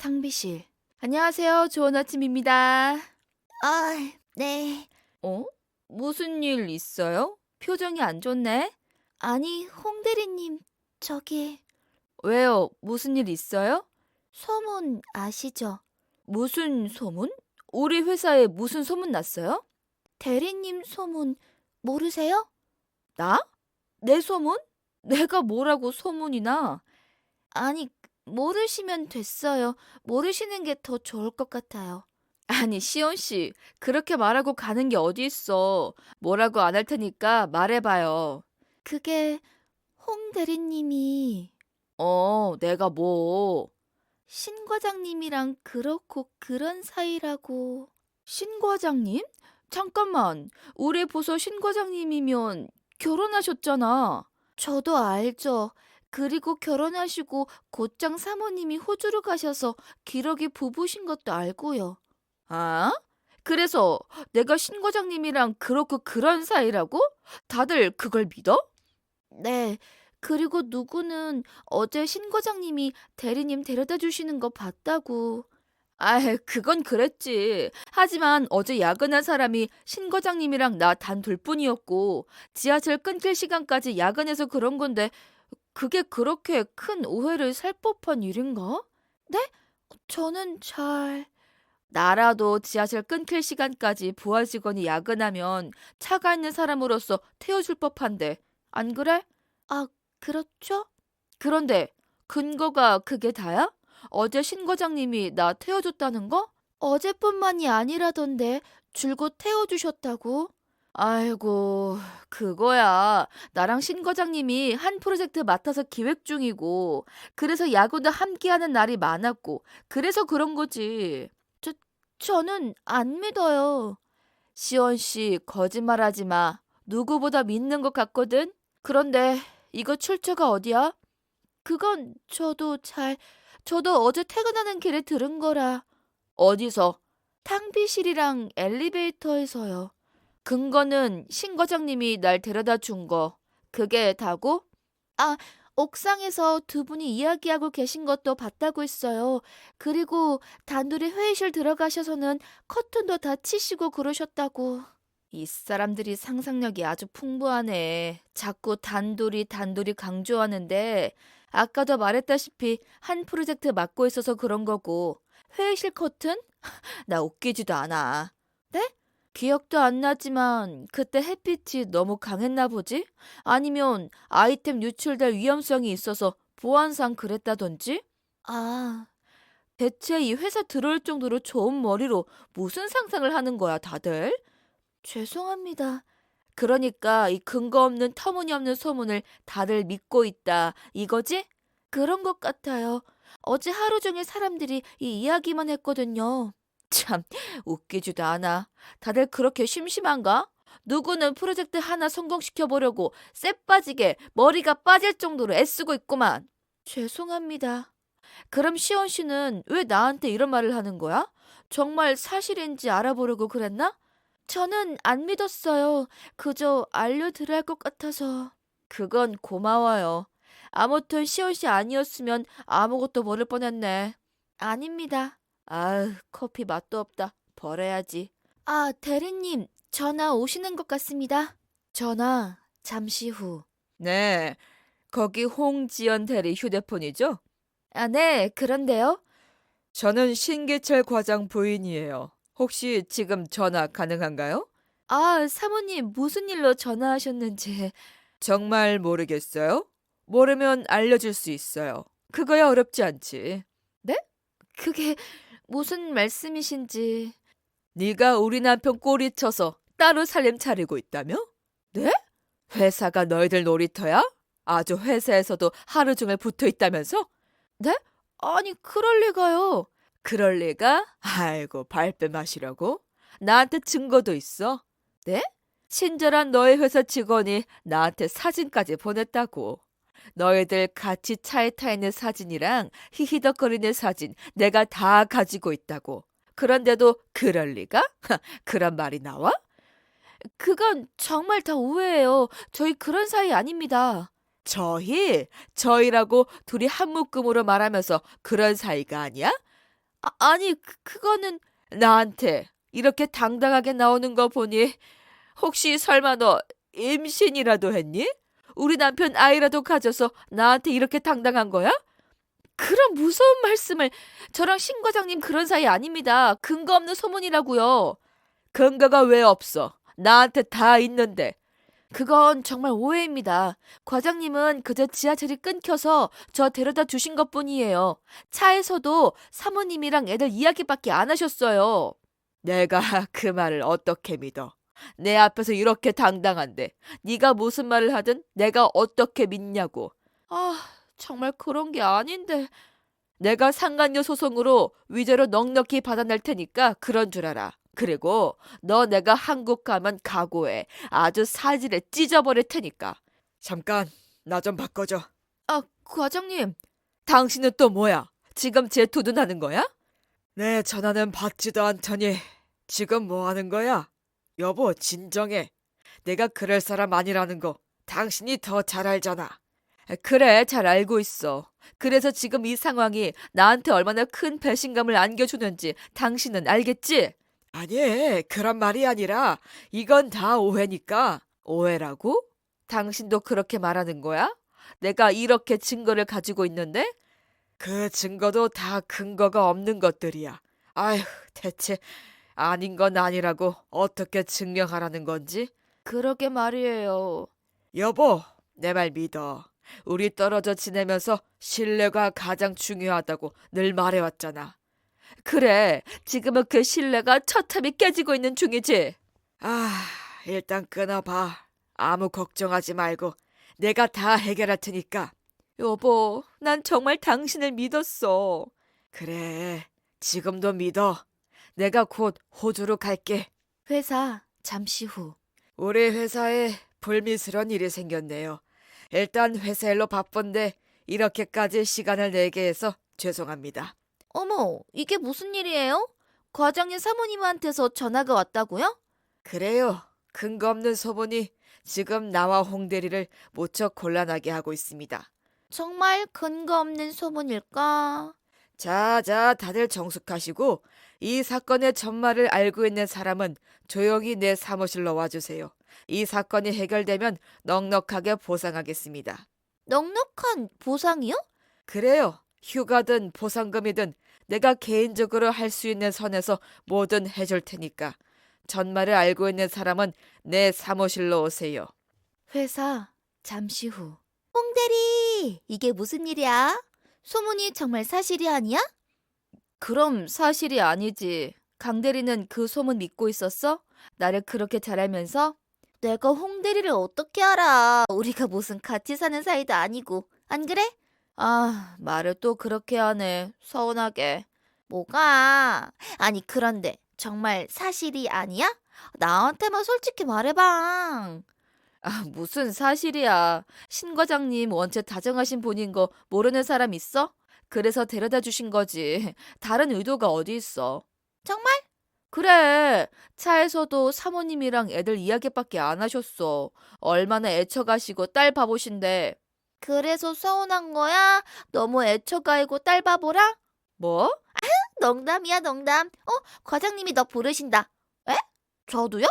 탕비실. 안녕하세요. 좋은 아침입니다. 아, 네. 어? 무슨 일 있어요? 표정이 안 좋네. 아니, 홍 대리님, 저기 왜요? 무슨 일 있어요? 소문 아시죠? 무슨 소문? 우리 회사에 무슨 소문 났어요? 대리님 소문 모르세요? 나? 내 소문? 내가 뭐라고 소문이 나? 아니, 모르시면 됐어요. 모르시는 게 더 좋을 것 같아요. 아니, 시온 씨, 그렇게 말하고 가는 게 어디 있어. 뭐라고 안 할 테니까 말해봐요. 그게 홍 대리님이 어, 내가 뭐. 신 과장님이랑 그렇고 그런 사이라고. 신 과장님? 잠깐만, 우리 부서 신 과장님이면 결혼하셨잖아. 저도 알죠. 그리고 결혼하시고 곧장 사모님이 호주로 가셔서 기러기 부부신 것도 알고요. 아? 그래서 내가 신 과장님이랑 그렇고 그런 사이라고? 다들 그걸 믿어? 네. 그리고 누구는 어제 신 과장님이 대리님 데려다 주시는 거 봤다고. 아이, 그건 그랬지. 하지만 어제 야근한 사람이 신 과장님이랑 나 단 둘뿐이었고, 지하철 끊길 시간까지 야근해서 그런 건데, 그게 그렇게 큰 오해를 살 법한 일인가? 저는 잘... 나라도 지하철 끊길 시간까지 부하 직원이 야근하면 차가 있는 사람으로서 태워줄 법한데, 안 그래? 아, 그렇죠? 그런데 근거가 그게 다야? 어제 신 과장님이 나 태워줬다는 거? 어제뿐만이 아니라던데 줄곧 태워주셨다고? 아이고, 그거야. 나랑 신 과장님이 한 프로젝트 맡아서 기획 중이고, 그래서 야구도 함께하는 날이 많았고, 그래서 그런 거지. 저는 안 믿어요. 시원 씨, 거짓말하지 마. 누구보다 믿는 것 같거든? 그런데 이거 출처가 어디야? 그건 저도 잘... 저도 어제 퇴근하는 길에 들은 거라 어디서? 탕비실이랑 엘리베이터에서요. 근거는 신 과장님이 날 데려다 준 거. 그게 다고? 옥상에서 두 분이 이야기하고 계신 것도 봤다고 했어요. 그리고 단둘이 회의실 들어가셔서는 커튼도 다 치시고 그러셨다고. 이 사람들이 상상력이 아주 풍부하네. 자꾸 단돌이 단돌이 강조하는데 아까도 말했다시피 한 프로젝트 맡고 있어서 그런 거고 회의실 커튼? 나 웃기지도 않아. 네? 기억도 안 나지만 그때 햇빛이 너무 강했나 보지? 아니면 아이템 유출될 위험성이 있어서 보안상 그랬다던지? 아, 대체 이 회사 들어올 정도로 좋은 머리로 무슨 상상을 하는 거야, 다들? 죄송합니다. 그러니까 이 근거 없는 터무니없는 소문을 다들 믿고 있다. 이거지? 그런 것 같아요. 어제 하루 종일 사람들이 이 이야기만 했거든요. 참 웃기지도 않아. 다들 그렇게 심심한가? 누구는 프로젝트 하나 성공시켜 보려고 쎄 빠지게 머리가 빠질 정도로 애쓰고 있구만. 죄송합니다. 그럼 시원 씨는 왜 나한테 이런 말을 하는 거야? 정말 사실인지 알아보려고 그랬나? 저는 안 믿었어요. 그저 알려드려야 할 것 같아서. 그건 고마워요. 아무튼 시원 씨 아니었으면 아무것도 모를 뻔했네. 아닙니다. 아으, 커피 맛도 없다. 버려야지. 아, 대리님, 전화 오시는 것 같습니다. 전화 잠시 후. 네. 거기 홍지연 대리 휴대폰이죠? 아, 네, 그런데요. 저는 신기철 과장 부인이에요. 혹시 지금 전화 가능한가요? 아, 사모님, 무슨 일로 전화하셨는지. 정말 모르겠어요? 모르면 알려줄 수 있어요. 그거야 어렵지 않지. 그게 무슨 말씀이신지. 네가 우리 남편 꼬리 쳐서 따로 살림 차리고 있다며? 네? 회사가 너희들 놀이터야? 아주 회사에서도 하루 종일 붙어 있다면서? 네? 아니, 그럴 리가요. 그럴 리가? 아이고, 발뺌 마시라고? 나한테 증거도 있어. 네? 친절한 너희 회사 직원이 나한테 사진까지 보냈다고. 너희들 같이 차에 타 있는 사진이랑 히히덕거리는 사진 내가 다 가지고 있다고. 그런데도 그럴 리가? 그런 말이 나와? 그건 정말 다 오해예요. 저희 그런 사이 아닙니다. 저희? 저희라고 둘이 한 묶음으로 말하면서 그런 사이가 아니야? 아, 아니, 그, 그거는 나한테 이렇게 당당하게 나오는 거 보니 혹시 설마 너 임신이라도 했니? 우리 남편 아이라도 가져서 나한테 이렇게 당당한 거야? 그런 무서운 말씀을 저랑 신 과장님 그런 사이 아닙니다. 근거 없는 소문이라고요. 근거가 왜 없어? 나한테 다 있는데. 그건 정말 오해입니다. 과장님은 그저 지하철이 끊겨서 저 데려다 주신 것 뿐이에요. 차에서도 사모님이랑 애들 이야기밖에 안 하셨어요. 내가 그 말을 어떻게 믿어? 내 앞에서 이렇게 당당한데 네가 무슨 말을 하든 내가 어떻게 믿냐고. 아, 정말 그런 게 아닌데. 내가 상간녀 소송으로 위자료 넉넉히 받아낼 테니까 그런 줄 알아. 그리고 너 내가 한국 가면 각오해. 아주 사질에 찢어버릴 테니까. 잠깐, 나 좀 바꿔줘. 아, 과장님. 당신은 또 뭐야? 지금 제 두둔하는 거야? 내 전화는 받지도 않더니 지금 뭐 하는 거야? 여보, 진정해. 내가 그럴 사람 아니라는 거 당신이 더 잘 알잖아. 그래, 잘 알고 있어. 그래서 지금 이 상황이 나한테 얼마나 큰 배신감을 안겨주는지 당신은 알겠지? 아니, 그런 말이 아니라 이건 다 오해니까. 오해라고? 당신도 그렇게 말하는 거야? 내가 이렇게 증거를 가지고 있는데? 그 증거도 다 근거가 없는 것들이야. 아휴, 대체 아닌 건 아니라고 어떻게 증명하라는 건지? 그러게 말이에요. 여보, 내 말 믿어. 우리 떨어져 지내면서 신뢰가 가장 중요하다고 늘 말해왔잖아. 그래, 지금은 그 신뢰가 처참히 깨지고 있는 중이지. 아, 일단 끊어봐. 아무 걱정하지 말고 내가 다 해결할 테니까. 여보, 난 정말 당신을 믿었어. 그래, 지금도 믿어. 내가 곧 호주로 갈게. 회사 잠시 후. 우리 회사에 불미스러운 일이 생겼네요. 일단 회사 일로 바쁜데 이렇게까지 시간을 내게 해서 죄송합니다. 어머, 이게 무슨 일이에요? 과장님 사모님한테서 전화가 왔다고요? 그래요. 근거 없는 소문이 지금 나와 홍 대리를 무척 곤란하게 하고 있습니다. 정말 근거 없는 소문일까? 자, 자, 다들 정숙하시고 이 사건의 전말을 알고 있는 사람은 조용히 내 사무실로 와주세요. 이 사건이 해결되면 넉넉하게 보상하겠습니다. 넉넉한 보상이요? 그래요. 휴가든 보상금이든 내가 개인적으로 할 수 있는 선에서 뭐든 해줄 테니까 전말을 알고 있는 사람은 내 사무실로 오세요. 회사 잠시 후. 홍대리, 이게 무슨 일이야? 소문이 정말 사실이 아니야? 그럼 사실이 아니지. 강 대리는 그 소문 믿고 있었어? 나를 그렇게 잘 알면서? 내가 홍대리를 어떻게 알아? 우리가 무슨 같이 사는 사이도 아니고. 안 그래? 아, 말을 또 그렇게 하네. 서운하게. 뭐가? 아니, 그런데 정말 사실이 아니야? 나한테만 솔직히 말해봐. 아, 무슨 사실이야. 신 과장님 원체 다정하신 분인 거 모르는 사람 있어? 그래서 데려다 주신 거지. 다른 의도가 어디 있어. 정말? 그래. 차에서도 사모님이랑 애들 이야기밖에 안 하셨어. 얼마나 애처가시고 딸 바보신데. 그래서 서운한 거야? 너무 애처가이고 딸 바보라? 뭐? 농담이야, 농담. 어, 과장님이 너 부르신다. 에? 저도요?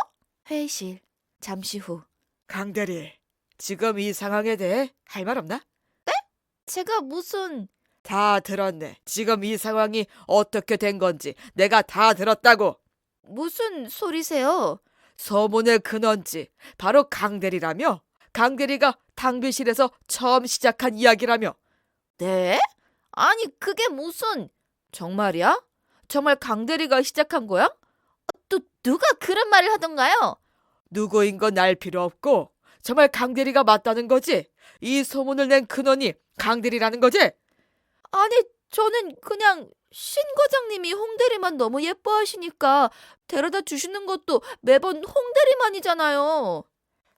회의실. 잠시 후. 강대리, 지금 이 상황에 대해 할 말 없나? 제가 무슨 다 들었네. 지금 이 상황이 어떻게 된 건지 내가 다 들었다고. 무슨 소리세요? 소문의 근원지 바로 강대리라며? 강대리가 탕비실에서 처음 시작한 이야기라며? 네? 아니, 그게 무슨 정말이야? 정말 강대리가 시작한 거야? 또 누가 그런 말을 하던가요? 누구인 건 알 필요 없고 정말 강대리가 맞다는 거지? 이 소문을 낸 근원이 강대리라는 거지? 아니 저는 그냥 신 과장님이 홍대리만 너무 예뻐하시니까 데려다 주시는 것도 매번 홍대리만이잖아요.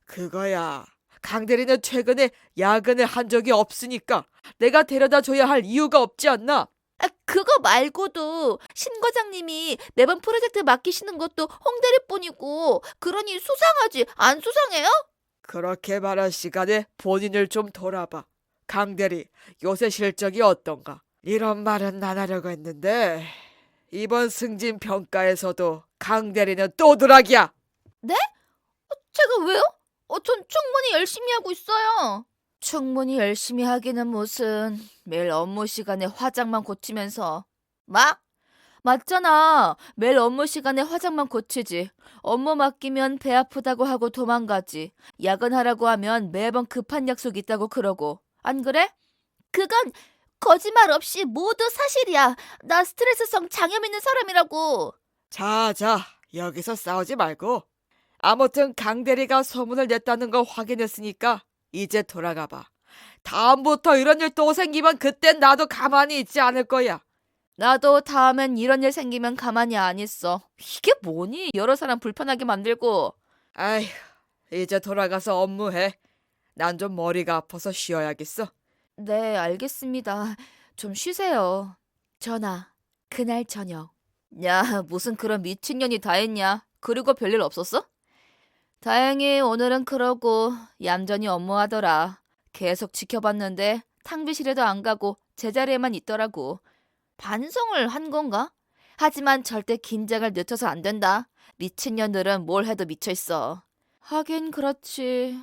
그거야. 강대리는 최근에 야근을 한 적이 없으니까 내가 데려다 줘야 할 이유가 없지 않나? 아, 그거 말고도 신 과장님이 매번 프로젝트 맡기시는 것도 홍대리뿐이고 그러니 수상하지 안 수상해요? 그렇게 말할 시간에 본인을 좀 돌아봐. 강대리, 요새 실적이 어떤가? 이런 말은 안 하려고 했는데 이번 승진 평가에서도 강대리는 또드락이야. 제가 왜요? 어, 전 충분히 열심히 하고 있어요. 충분히 열심히 하기는 무슨 매일 업무 시간에 화장만 고치면서 막 맞잖아. 매일 업무 시간에 화장만 고치지. 업무 맡기면 배 아프다고 하고 도망가지. 야근하라고 하면 매번 급한 약속 있다고 그러고. 안 그래? 그건 거짓말 없이 모두 사실이야. 나 스트레스성 장염 있는 사람이라고. 자, 자, 여기서 싸우지 말고. 아무튼 강대리가 소문을 냈다는 거 확인했으니까 이제 돌아가 봐. 다음부터 이런 일 또 생기면 그땐 나도 가만히 있지 않을 거야. 나도 다음엔 이런 일 생기면 가만히 안 있어. 이게 뭐니? 여러 사람 불편하게 만들고. 아휴, 이제 돌아가서 업무해. 난 좀 머리가 아파서 쉬어야겠어. 네, 알겠습니다. 좀 쉬세요. 전화, 그날 저녁. 야, 무슨 그런 미친년이 다 했냐? 그리고 별일 없었어? 다행히 오늘은 그러고 얌전히 업무하더라. 계속 지켜봤는데 탕비실에도 안 가고 제자리에만 있더라고. 반성을 한 건가? 하지만 절대 긴장을 늦춰서 안 된다. 미친년들은 뭘 해도 미쳐 있어. 하긴 그렇지.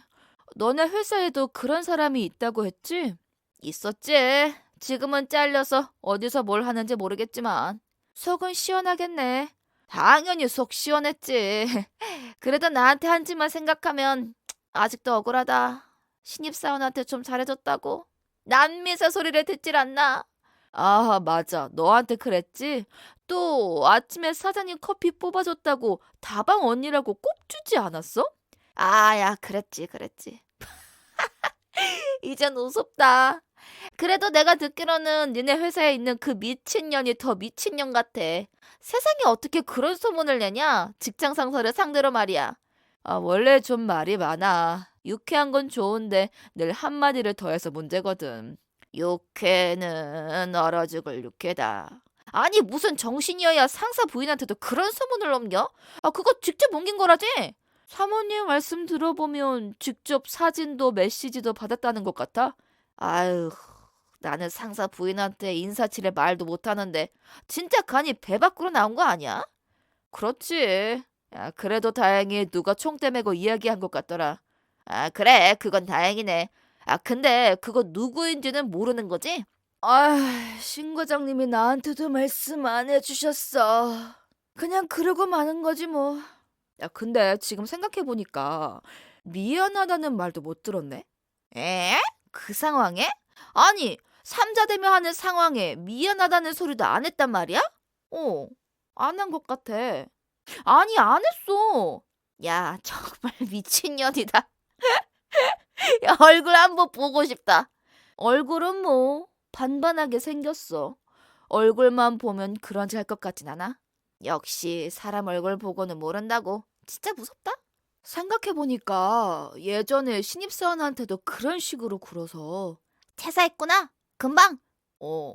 너네 회사에도 그런 사람이 있다고 했지? 있었지. 지금은 잘려서 어디서 뭘 하는지 모르겠지만 속은 시원하겠네. 당연히 속 시원했지. 그래도 나한테 한 짓만 생각하면 아직도 억울하다. 신입사원한테 좀 잘해줬다고. 난미사 소리를 듣질 않나. 아, 맞아. 너한테 그랬지? 또 아침에 사장님 커피 뽑아줬다고 다방 언니라고 꼭 주지 않았어? 아, 야, 그랬지, 그랬지. 이젠 우습다. 그래도 내가 듣기로는 니네 회사에 있는 그 미친년이 더 미친년 같아. 세상에 어떻게 그런 소문을 내냐? 직장 상사를 상대로 말이야. 아, 원래 좀 말이 많아. 유쾌한 건 좋은데 늘 한마디를 더해서 문제거든. 유쾌는 얼어 죽을 유쾌다. 아니 무슨 정신이어야 상사 부인한테도 그런 소문을 넘겨? 아 그거 직접 옮긴 거라지? 사모님 말씀 들어보면 직접 사진도 메시지도 받았다는 것 같아. 아유, 나는 상사 부인한테 인사치레 말도 못하는데 진짜 간이 배 밖으로 나온 거 아니야? 그렇지. 야, 그래도 다행히 누가 총대 메고 이야기한 것 같더라. 아, 그래. 그건 다행이네. 아, 근데 그거 누구인지는 모르는 거지? 아, 신 과장님이 나한테도 말씀 안 해주셨어. 그냥 그러고 마는 거지 뭐. 야, 근데 지금 생각해보니까 미안하다는 말도 못 들었네? 에? 그 상황에? 아니, 삼자대며 하는 상황에 미안하다는 소리도 안 했단 말이야? 어, 안 한 것 같아. 아니, 안 했어. 야, 정말 미친년이다. 야, 얼굴 한번 보고 싶다. 얼굴은 뭐, 반반하게 생겼어. 얼굴만 보면 그런지 할 것 같진 않아? 역시 사람 얼굴 보고는 모른다고. 진짜 무섭다. 생각해보니까 예전에 신입사원한테도 그런 식으로 굴어서 퇴사했구나. 금방. 어.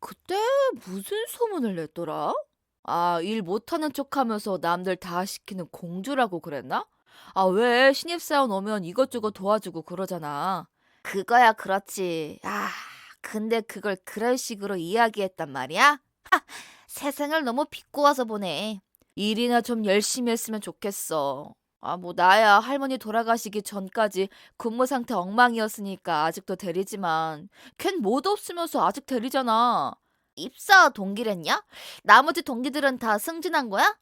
그때 무슨 소문을 냈더라? 아, 일 못하는 척 하면서 남들 다 시키는 공주라고 그랬나? 아, 왜 신입사원 오면 이것저것 도와주고 그러잖아. 그거야 그렇지. 아, 근데 그걸 그런 식으로 이야기했단 말이야? 하, 세상을 너무 비꼬아서 보네. 일이나 좀 열심히 했으면 좋겠어. 아, 뭐 나야 할머니 돌아가시기 전까지 근무 상태 엉망이었으니까 아직도 대리지만 걘 뭐도 없으면서 아직 대리잖아. 입사 동기랬냐? 나머지 동기들은 다 승진한 거야?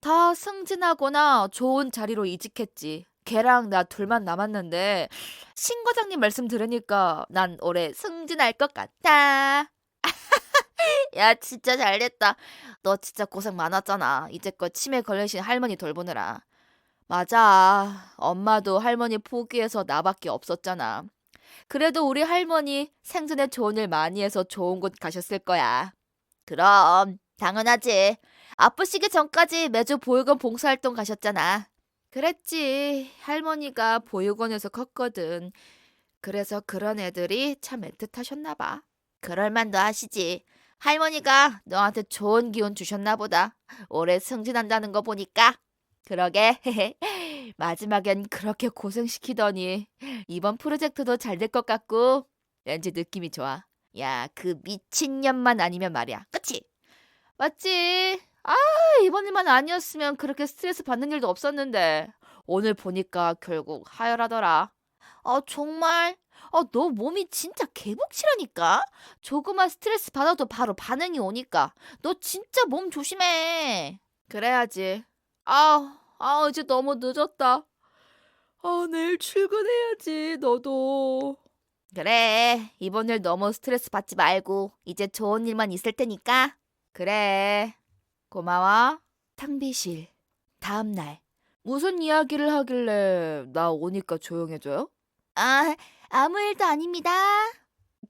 다 승진하거나 좋은 자리로 이직했지. 걔랑 나 둘만 남았는데 신 과장님 말씀 들으니까 난 올해 승진할 것 같아. 야, 진짜 잘됐다. 너 진짜 고생 많았잖아. 이제껏 치매 걸리신 할머니 돌보느라. 맞아. 엄마도 할머니 포기해서 나밖에 없었잖아. 그래도 우리 할머니 생전에 좋은 일 많이 해서 좋은 곳 가셨을 거야. 그럼, 당연하지. 아프시기 전까지 매주 보육원 봉사활동 가셨잖아. 그랬지. 할머니가 보육원에서 컸거든. 그래서 그런 애들이 참 애틋하셨나 봐. 그럴만도 하시지. 할머니가 너한테 좋은 기운 주셨나 보다. 올해 승진한다는 거 보니까. 그러게. 마지막엔 그렇게 고생시키더니 이번 프로젝트도 잘 될 것 같고 왠지 느낌이 좋아. 야, 그 미친년만 아니면 말이야. 그치? 맞지? 아, 이번 일만 아니었으면 그렇게 스트레스 받는 일도 없었는데. 오늘 보니까 결국 하혈하더라. 아, 정말? 아, 너 몸이 진짜 개복치라니까? 조그만 스트레스 받아도 바로 반응이 오니까. 너 진짜 몸 조심해. 그래야지. 아, 아, 이제 너무 늦었다. 아, 내일 출근해야지, 너도. 그래, 이번 일 너무 스트레스 받지 말고, 이제 좋은 일만 있을 테니까. 그래. 고마워. 탕비실. 다음 날. 무슨 이야기를 하길래 나 오니까 조용해져요? 아, 아무 일도 아닙니다.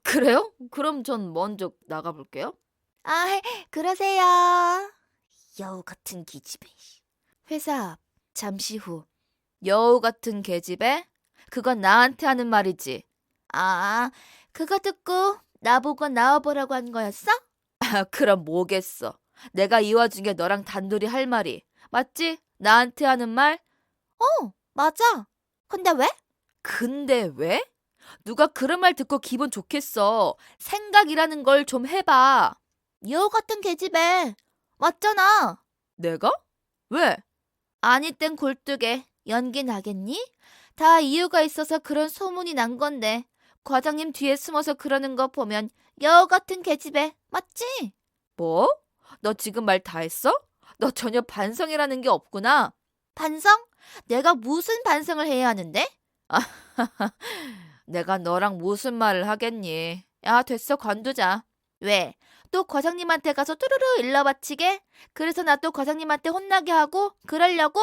그래요? 그럼 전 먼저 나가볼게요. 아, 그러세요. 여우 같은 기집애. 회사 앞. 잠시 후. 여우 같은 계집애? 그건 나한테 하는 말이지. 아, 그거 듣고 나보고 나와보라고 한 거였어? 아, 그럼 뭐겠어. 내가 이 와중에 너랑 단둘이 할 말이. 맞지? 나한테 하는 말? 어, 맞아. 근데 왜? 근데 왜? 누가 그런 말 듣고 기분 좋겠어. 생각이라는 걸 좀 해봐. 여우 같은 계집애. 맞잖아. 내가? 왜? 아니 땐 골뜨게. 연기 나겠니? 다 이유가 있어서 그런 소문이 난 건데. 과장님 뒤에 숨어서 그러는 거 보면 여우 같은 계집애. 맞지? 뭐? 너 지금 말 다 했어? 너 전혀 반성이라는 게 없구나. 반성? 내가 무슨 반성을 해야 하는데? 내가 너랑 무슨 말을 하겠니? 야, 됐어, 관두자. 왜? 또 과장님한테 가서 뚜루루 일러 바치게? 그래서 나 또 과장님한테 혼나게 하고? 그러려고?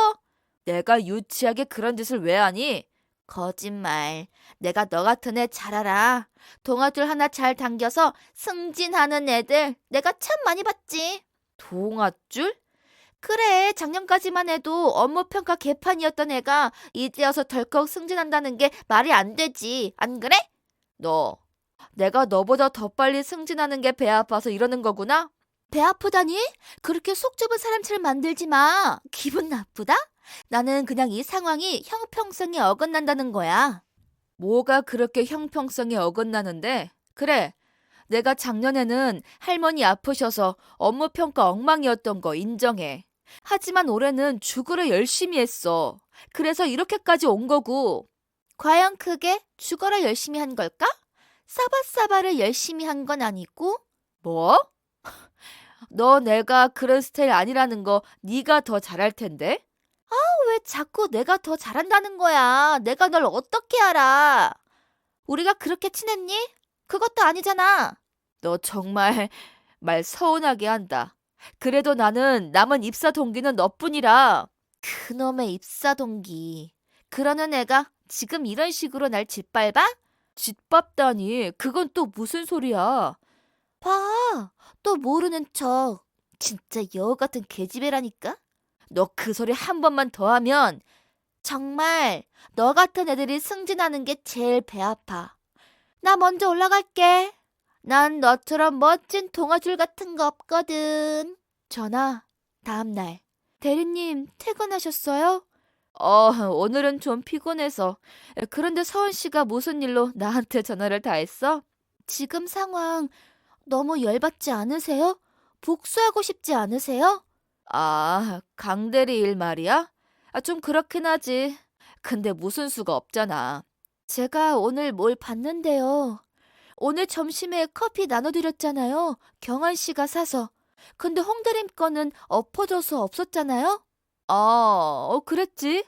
내가 유치하게 그런 짓을 왜 하니? 거짓말. 내가 너 같은 애 잘 알아. 동아줄 하나 잘 당겨서 승진하는 애들 내가 참 많이 봤지. 동아줄? 그래, 작년까지만 해도 업무평가 개판이었던 애가 이제 와서 덜컥 승진한다는 게 말이 안 되지. 안 그래? 너, 내가 너보다 더 빨리 승진하는 게 배 아파서 이러는 거구나? 배 아프다니? 그렇게 속 좁은 사람처럼 만들지 마. 기분 나쁘다? 나는 그냥 이 상황이 형평성에 어긋난다는 거야. 뭐가 그렇게 형평성에 어긋나는데? 그래, 내가 작년에는 할머니 아프셔서 업무 평가 엉망이었던 거 인정해. 하지만 올해는 죽으려 열심히 했어. 그래서 이렇게까지 온 거고. 과연 그게 죽어라 열심히 한 걸까? 싸바싸바를 열심히 한 건 아니고? 뭐? 너 내가 그런 스타일 아니라는 거 네가 더 잘할 텐데? 왜 자꾸 내가 더 잘한다는 거야? 내가 널 어떻게 알아? 우리가 그렇게 친했니? 그것도 아니잖아. 너 정말 말 서운하게 한다. 그래도 나는 남은 입사 동기는 너뿐이라. 그놈의 입사 동기. 그러는 애가 지금 이런 식으로 날 짓밟아? 짓밟다니, 그건 또 무슨 소리야? 봐. 또 모르는 척. 진짜 여우 같은 계집애라니까? 너 그 소리 한 번만 더 하면 정말 너 같은 애들이 승진하는 게 제일 배 아파. 나 먼저 올라갈게. 난 너처럼 멋진 동아줄 같은 거 없거든. 전화. 다음 날. 대리님 퇴근하셨어요? 어, 오늘은 좀 피곤해서. 그런데 서은 씨가 무슨 일로 나한테 전화를 다 했어? 지금 상황 너무 열받지 않으세요? 복수하고 싶지 않으세요? 아, 강대리 일 말이야? 아, 좀 그렇긴 하지. 근데 무슨 수가 없잖아. 제가 오늘 뭘 봤는데요. 오늘 점심에 커피 나눠드렸잖아요. 경환 씨가 사서. 근데 홍대림 거는 엎어져서 없었잖아요. 어, 어, 그랬지?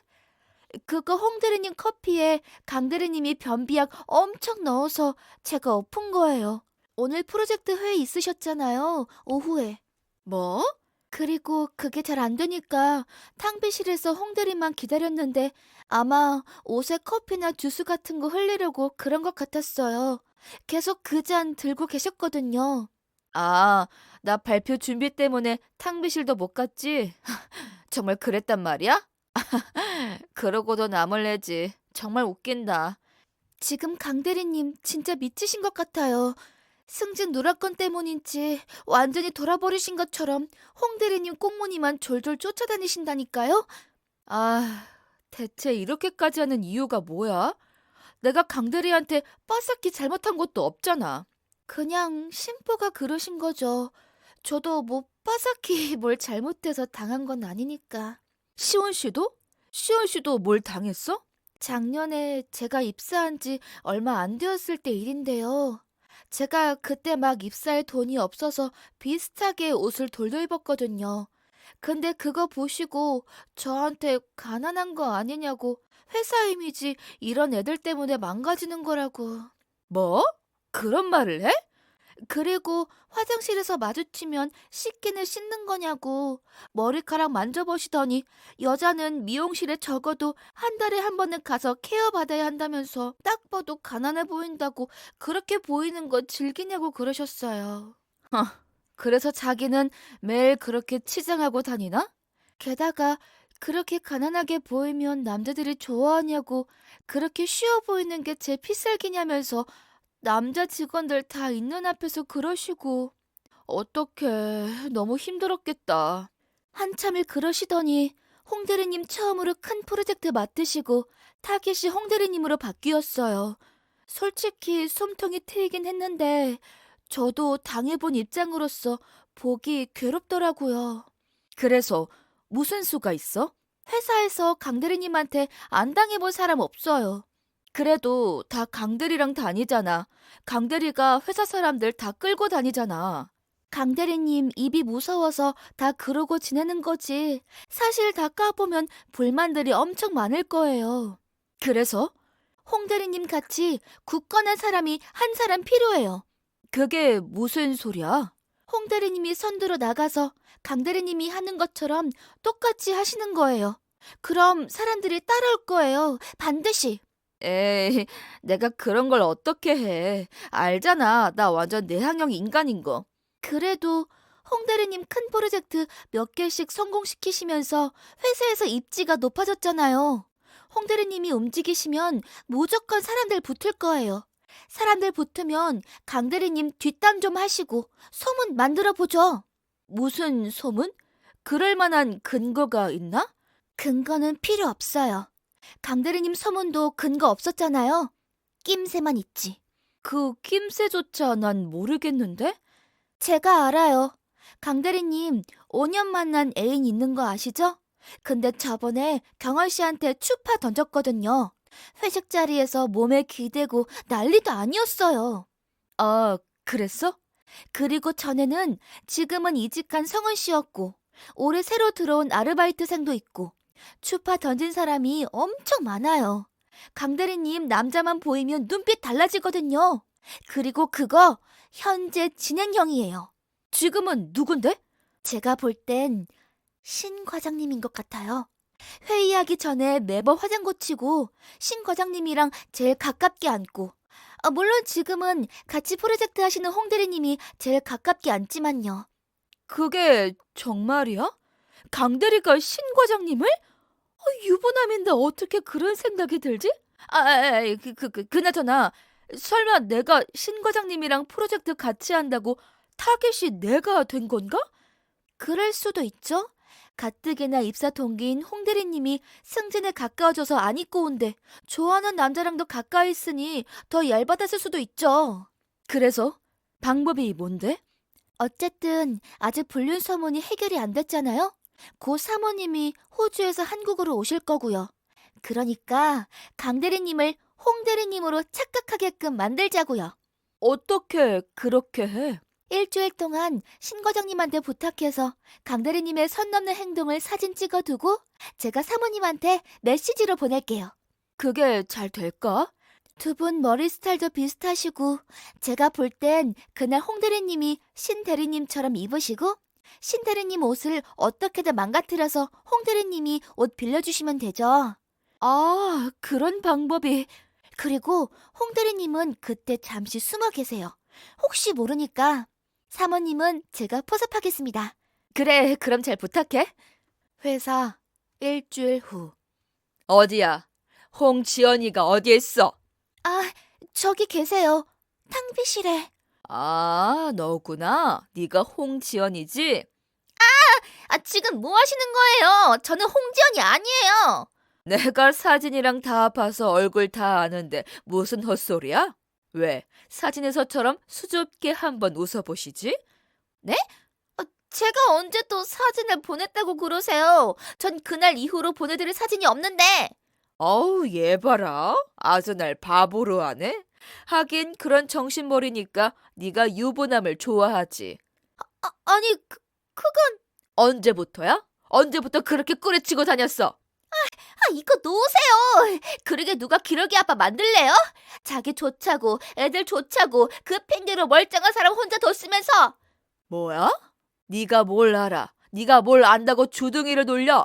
그거 홍대리님 커피에 강대리님이 변비약 엄청 넣어서 제가 엎은 거예요. 오늘 프로젝트 회의 있으셨잖아요. 오후에. 뭐? 그리고 그게 잘 안 되니까 탕비실에서 홍대리만 기다렸는데 아마 옷에 커피나 주스 같은 거 흘리려고 그런 것 같았어요. 계속 그 잔 들고 계셨거든요. 아, 나 발표 준비 때문에 탕비실도 못 갔지? 정말 그랬단 말이야? 그러고도 남을 내지. 정말 웃긴다. 지금 강대리님 진짜 미치신 것 같아요. 승진 누락건 때문인지 완전히 돌아버리신 것처럼 홍대리님 꽁무니만 졸졸 쫓아다니신다니까요. 아, 대체 이렇게까지 하는 이유가 뭐야? 내가 강대리한테 빠삭히 잘못한 것도 없잖아. 그냥 심보가 그러신 거죠. 저도 뭐 빠삭히 뭘 잘못해서 당한 건 아니니까. 시원 씨도? 시원 씨도 뭘 당했어? 작년에 제가 입사한 지 얼마 안 되었을 때 일인데요. 제가 그때 막 입사에 돈이 없어서 비슷하게 옷을 돌려 입었거든요. 근데 그거 보시고 저한테 가난한 거 아니냐고 회사 이미지 이런 애들 때문에 망가지는 거라고. 뭐? 그런 말을 해? 그리고 화장실에서 마주치면 씻기는 씻는 거냐고 머리카락 만져보시더니 여자는 미용실에 적어도 한 달에 한 번은 가서 케어 받아야 한다면서 딱 봐도 가난해 보인다고 그렇게 보이는 거 즐기냐고 그러셨어요. 그래서 자기는 매일 그렇게 치장하고 다니나? 게다가 그렇게 가난하게 보이면 남자들이 좋아하냐고 그렇게 쉬워 보이는 게제 필살기냐면서 남자 직원들 다 있는 앞에서 그러시고 어떡해. 너무 힘들었겠다. 한참을 그러시더니 홍대리님 처음으로 큰 프로젝트 맡으시고 타깃이 홍대리님으로 바뀌었어요. 솔직히 숨통이 트이긴 했는데 저도 당해본 입장으로서 보기 괴롭더라고요. 그래서 무슨 수가 있어? 회사에서 강대리님한테 안 당해본 사람 없어요. 그래도 다 강대리랑 다니잖아. 강대리가 회사 사람들 다 끌고 다니잖아. 강대리님 입이 무서워서 다 그러고 지내는 거지. 사실 다 까보면 불만들이 엄청 많을 거예요. 그래서 홍대리님 같이 굳건한 사람이 한 사람 필요해요. 그게 무슨 소리야? 홍 대리님이 선두로 나가서 강 대리님이 하는 것처럼 똑같이 하시는 거예요. 그럼 사람들이 따라올 거예요. 반드시. 에이, 내가 그런 걸 어떻게 해. 알잖아. 나 완전 내향형 인간인 거. 그래도 홍 대리님 큰 프로젝트 몇 개씩 성공시키시면서 회사에서 입지가 높아졌잖아요. 홍 대리님이 움직이시면 무조건 사람들 붙을 거예요. 사람들 붙으면 강대리님 뒷담 좀 하시고 소문 만들어 보죠. 무슨 소문? 그럴 만한 근거가 있나? 근거는 필요 없어요. 강대리님 소문도 근거 없었잖아요. 낌새만 있지. 그 낌새조차 난 모르겠는데? 제가 알아요. 강대리님 5년 만난 애인 있는 거 아시죠? 근데 저번에 경월 씨한테 추파 던졌거든요. 회식 자리에서 몸에 기대고 난리도 아니었어요. 아, 그랬어? 그리고 전에는 지금은 이직한 성은 씨였고 올해 새로 들어온 아르바이트생도 있고 추파 던진 사람이 엄청 많아요. 강대리님 남자만 보이면 눈빛 달라지거든요. 그리고 그거 현재 진행형이에요. 지금은 누군데? 제가 볼 땐 신 과장님인 것 같아요. 회의하기 전에 매번 화장 고치고 신 과장님이랑 제일 가깝게 앉고 아, 물론 지금은 같이 프로젝트 하시는 홍 대리님이 제일 가깝게 앉지만요. 그게 정말이야? 강 대리가 신 과장님을? 어, 유부남인데 어떻게 그런 생각이 들지? 아, 아, 아, 그, 그, 그, 그나저나 설마 내가 신 과장님이랑 프로젝트 같이 한다고 타겟이 내가 된 건가? 그럴 수도 있죠. 가뜩이나 입사 동기인 홍대리님이 승진에 가까워져서 안 입고 온데 좋아하는 남자랑도 가까이 있으니 더 열받았을 수도 있죠. 그래서 방법이 뭔데? 어쨌든 아직 불륜 소문이 해결이 안 됐잖아요. 고 사모님이 호주에서 한국으로 오실 거고요. 그러니까 강대리님을 홍대리님으로 착각하게끔 만들자고요. 어떻게 그렇게 해? 일주일 동안 신 과장님한테 부탁해서 강대리님의 선 넘는 행동을 사진 찍어두고 제가 사모님한테 메시지로 보낼게요. 그게 잘 될까? 두 분 머리 스타일도 비슷하시고 제가 볼 땐 그날 홍대리님이 신대리님처럼 입으시고 신대리님 옷을 어떻게든 망가뜨려서 홍대리님이 옷 빌려주시면 되죠. 아, 그런 방법이 그리고 홍대리님은 그때 잠시 숨어 계세요. 혹시 모르니까 사모님은 제가 포섭하겠습니다. 그래, 그럼 잘 부탁해. 회사 일주일 후. 어디야? 홍지연이가 어디에 있어? 아, 저기 계세요. 탕비실에. 아, 너구나. 네가 홍지연이지? 아, 지금 뭐 하시는 거예요? 저는 홍지연이 아니에요. 내가 사진이랑 다 봐서 얼굴 다 아는데 무슨 헛소리야? 왜? 사진에서처럼 수줍게 한번 웃어보시지? 제가 언제 또 사진을 보냈다고 그러세요? 전 그날 이후로 보내드릴 사진이 없는데. 어우, 얘 봐라. 아주 날 바보로 하네. 하긴 그런 정신머리니까 네가 유부남을 좋아하지. 아, 아니, 그, 그건 언제부터야? 언제부터 그렇게 꾸리치고 다녔어? 아, 이거 놓으세요. 그러게 누가 기러기 아빠 만들래요? 자기 좋자고 애들 좋자고 그 핑계로 멀쩡한 사람 혼자 뒀으면서 뭐야? 네가 뭘 알아? 네가 뭘 안다고 주둥이를 놀려?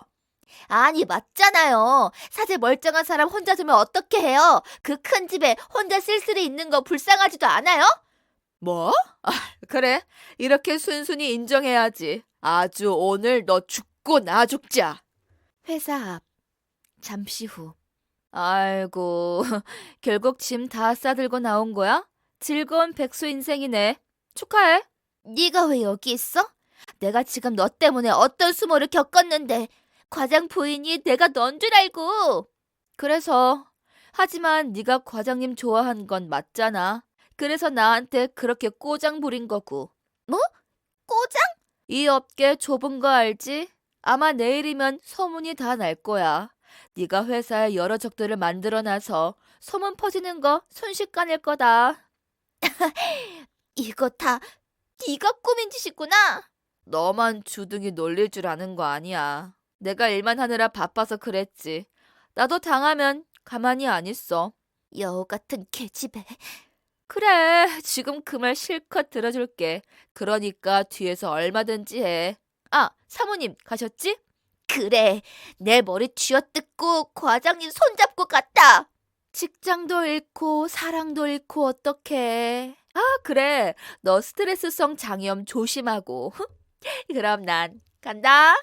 아니 맞잖아요. 사실 멀쩡한 사람 혼자 두면 어떻게 해요? 그 큰 집에 혼자 쓸쓸히 있는 거 불쌍하지도 않아요? 뭐? 아, 그래. 이렇게 순순히 인정해야지. 아주 오늘 너 죽고 나 죽자. 회사 앞 잠시 후 아이고, 결국 짐 다 싸들고 나온 거야? 즐거운 백수 인생이네. 축하해. 네가 왜 여기 있어? 내가 지금 너 때문에 어떤 수모를 겪었는데 과장 부인이 내가 넌 줄 알고 그래서 하지만 네가 과장님 좋아한 건 맞잖아. 그래서 나한테 그렇게 꼬장 부린 거고. 꼬장? 이 업계 좁은 거 알지? 아마 내일이면 소문이 다 날 거야. 네가 회사에 여러 적들을 만들어 놔서 소문 퍼지는 거 순식간일 거다. 이거 다 네가 꾸민 짓이구나. 너만 주둥이 놀릴 줄 아는 거 아니야. 내가 일만 하느라 바빠서 그랬지. 나도 당하면 가만히 안 있어. 여우 같은 계집애. 그래, 지금 그 말 실컷 들어줄게. 그러니까 뒤에서 얼마든지 해. 아, 사모님 가셨지? 그래, 내 머리 쥐어뜯고 과장님 손잡고 갔다. 직장도 잃고 사랑도 잃고 어떡해. 아, 그래. 너 스트레스성 장염 조심하고. 그럼 난 간다.